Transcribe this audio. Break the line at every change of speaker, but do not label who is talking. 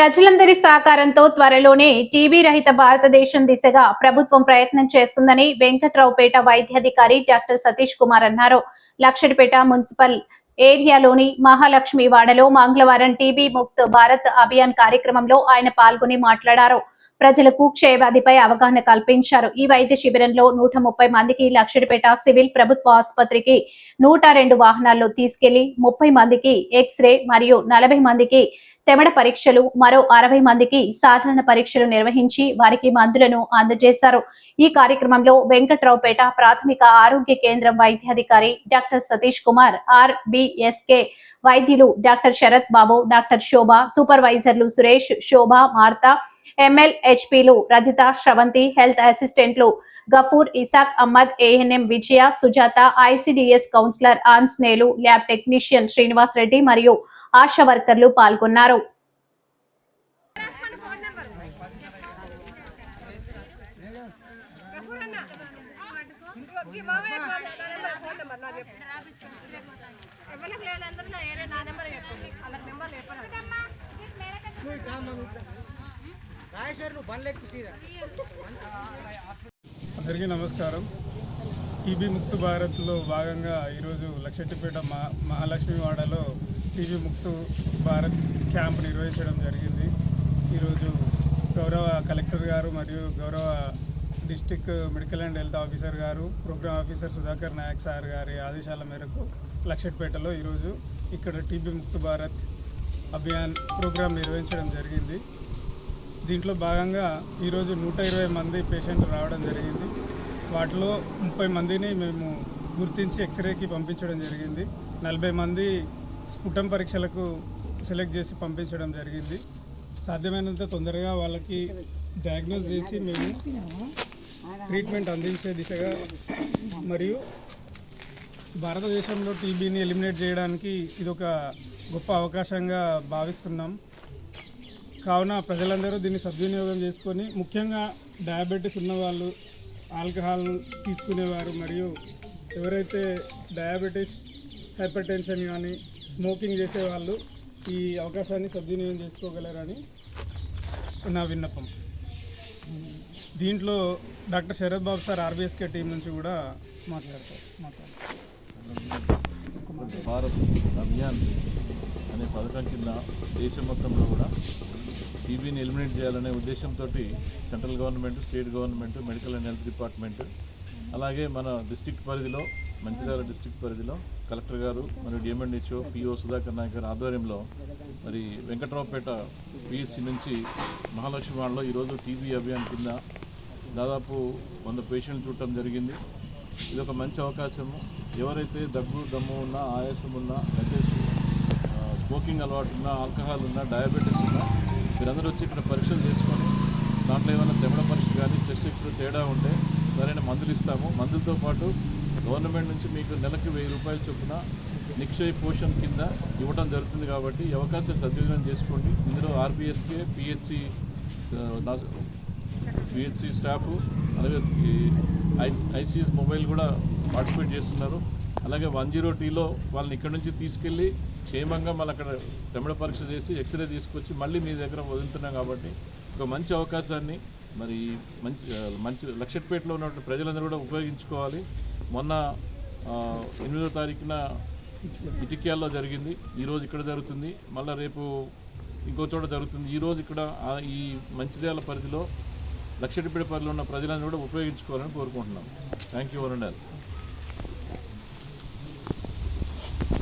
ప్రజలందరి సహకారంతో త్వరలోనే టీబీ రహిత భారతదేశం దిశగా ప్రభుత్వం ప్రయత్నం చేస్తుందని వెంకట్రావుపేట వైద్యాధికారి డాక్టర్ సతీష్ కుమార్ అన్నారు. లక్షడిపేట మున్సిపల్ ఏరియాలోని మహాలక్ష్మి వాడలో మంగళవారం టీబీ ముక్త్ భారత్ అభియాన్ కార్యక్రమంలో ఆయన పాల్గొని మాట్లాడారు. ప్రజలకు క్షయవ్యాధిపై అవగాహన కల్పించారు. ఈ వైద్య శిబిరంలో నూట ముప్పై మందికి లక్షడిపేట సివిల్ ప్రభుత్వ ఆసుపత్రికి నూట రెండు వాహనాల్లో తీసుకెళ్ళి ముప్పై మందికి ఎక్స్రే మరియు నలభై మందికి తెమడ పరీక్షలు మరో అరవై మందికి సాధారణ పరీక్షలు నిర్వహించి వారికి మందులను అందజేశారు. ఈ కార్యక్రమంలో వెంకట్రావుపేట ప్రాథమిక ఆరోగ్య కేంద్రం వైద్యాధికారి డాక్టర్ సతీష్ కుమార్ ఆర్బిఎస్కే వైద్యులు డాక్టర్ శరత్ బాబు డాక్టర్ శోభ సూపర్వైజర్లు సురేష్ శోభ మార్తా ఎంఎల్ హెచ్పిలు రజిత శ్రవంతి హెల్త్ అసిస్టెంట్లు Gafoor Isaac Ahmed ANM Vijaya Sujatha ICDS counsellor ఆన్స్నేలు lab technician Srinivas Reddy మరియు ఆశా వర్కర్లు పాల్గొన్నారు.
మామయ్య ఫోన్ నెంబర్ ఫోన్ నెంబర్ చెప్పు ఎవరికి లేదందరూ నా ఏరే నా నెంబర్ చెప్పండి వాళ్ళకి నెంబర్ చెప్పండి
అందరికీ నమస్కారం. టీబీ ముక్తు భారత్లో భాగంగా ఈరోజు లక్షెట్టిపేట మా మహాలక్ష్మివాడలో టీబీ ముక్తు భారత్ క్యాంప్ నిర్వహించడం జరిగింది. ఈరోజు గౌరవ కలెక్టర్ గారు మరియు గౌరవ district medical and health officer గారు programme officer Sudhakar Naik sir గారి ఆదేశాల మేరకు లక్షట్పేటలో ఈరోజు ఇక్కడ టీబీ ముక్తు భారత్ అభియాన్ ప్రోగ్రాం నిర్వహించడం జరిగింది. దీంట్లో భాగంగా ఈరోజు నూట ఇరవై మంది పేషెంట్లు రావడం జరిగింది. వాటిలో ముప్పై మందిని మేము గుర్తించి ఎక్స్రేకి పంపించడం జరిగింది. నలభై మంది స్ఫుటం పరీక్షలకు సెలెక్ట్ చేసి పంపించడం జరిగింది. సాధ్యమైనంత తొందరగా వాళ్ళకి డయాగ్నోస్ చేసి మేము ట్రీట్మెంట్ అందించే దిశగా మరియు భారతదేశంలో టీబీని ఎలిమినేట్ చేయడానికి ఇది ఒక గొప్ప అవకాశంగా భావిస్తున్నాం. కావున ప్రజలందరూ దీన్ని సద్వినియోగం చేసుకొని ముఖ్యంగా డయాబెటీస్ ఉన్నవాళ్ళు ఆల్కహాల్ తీసుకునేవారు మరియు ఎవరైతే డయాబెటీస్ హైపర్ టెన్షన్ కానీ స్మోకింగ్ చేసేవాళ్ళు ఈ అవకాశాన్ని సద్వినియోగం చేసుకోగలరని నా విన్నపం. దీంట్లో doctor Sharath Babu sir RBSK team నుంచి కూడా మాట్లాడతారు. మాట్లాడతారు.
భారత్ అభియాన్ అనే పథకం కింద దేశం మొత్తంలో కూడా టీబీని ఎలిమినేట్ చేయాలనే ఉద్దేశంతో central government state government medical and health department అలాగే మన డిస్టిక్ పరిధిలో మంచిర్యాల డిస్ట్రిక్ట్ పరిధిలో కలెక్టర్ గారు మరియు డిఎంఎన్హెచ్ఓ పిఓ సుధాకర్ నాయక్ గారి ఆధ్వర్యంలో మరి వెంకట్రావుపేట పిఎస్సి నుంచి మహాలక్ష్మి వాడలో ఈరోజు టీబీ అభియాన్ కింద దాదాపు వంద పేషెంట్లు చూడటం జరిగింది. ఇది ఒక మంచి అవకాశము. ఎవరైతే దగ్గు దమ్ము ఉన్నా ఆయాసం ఉన్నా అయితే స్మోకింగ్ అలవాటు ఉన్నా ఆల్కహాల్ ఉన్నా డయాబెటీస్ ఉన్నా మీరందరూ వచ్చి ఇక్కడ పరీక్షలు చేసుకొని దాంట్లో ఏమైనా తెమ్మడ పరీక్ష కానీ చెస్ట్ ఎక్స్లో తేడా ఉంటే సరైన మందులు ఇస్తాము. మందులతో పాటు గవర్నమెంట్ నుంచి మీకు నెలకు వెయ్యి రూపాయల చొప్పున నిక్షయ పోషన్ కింద ఇవ్వడం జరుగుతుంది కాబట్టి అవకాశం సద్వినియోగం చేసుకోండి. ఇందులో ఆర్బీఎస్కే పిహెచ్సి పిహెచ్సి స్టాఫ్ అలాగే ఈ మొబైల్ కూడా పార్టిసిపేట్ చేస్తున్నారు. అలాగే వన్ జీరో టీలో వాళ్ళని ఇక్కడ నుంచి తీసుకెళ్ళి క్షేమంగా మళ్ళీ అక్కడ రమణ పరీక్ష చేసి ఎక్స్రే తీసుకొచ్చి మళ్ళీ మీ దగ్గర వదులుతున్నాం కాబట్టి ఒక మంచి అవకాశాన్ని మరి మంచి మంచి లక్షట్పేటలో ఉన్నటువంటి ప్రజలందరూ కూడా ఉపయోగించుకోవాలి. మొన్న ఎనిమిదో తారీఖున ఇటిక్యాల్లో జరిగింది. ఈరోజు ఇక్కడ జరుగుతుంది. మళ్ళీ రేపు ఇంకో చోట జరుగుతుంది. ఈరోజు ఇక్కడ ఈ మంచిర్యాల పరిధిలో లక్షటిపేట పరిధిలో ఉన్న ప్రజలను కూడా ఉపయోగించుకోవాలని కోరుకుంటున్నాం. Thank you వరండాల్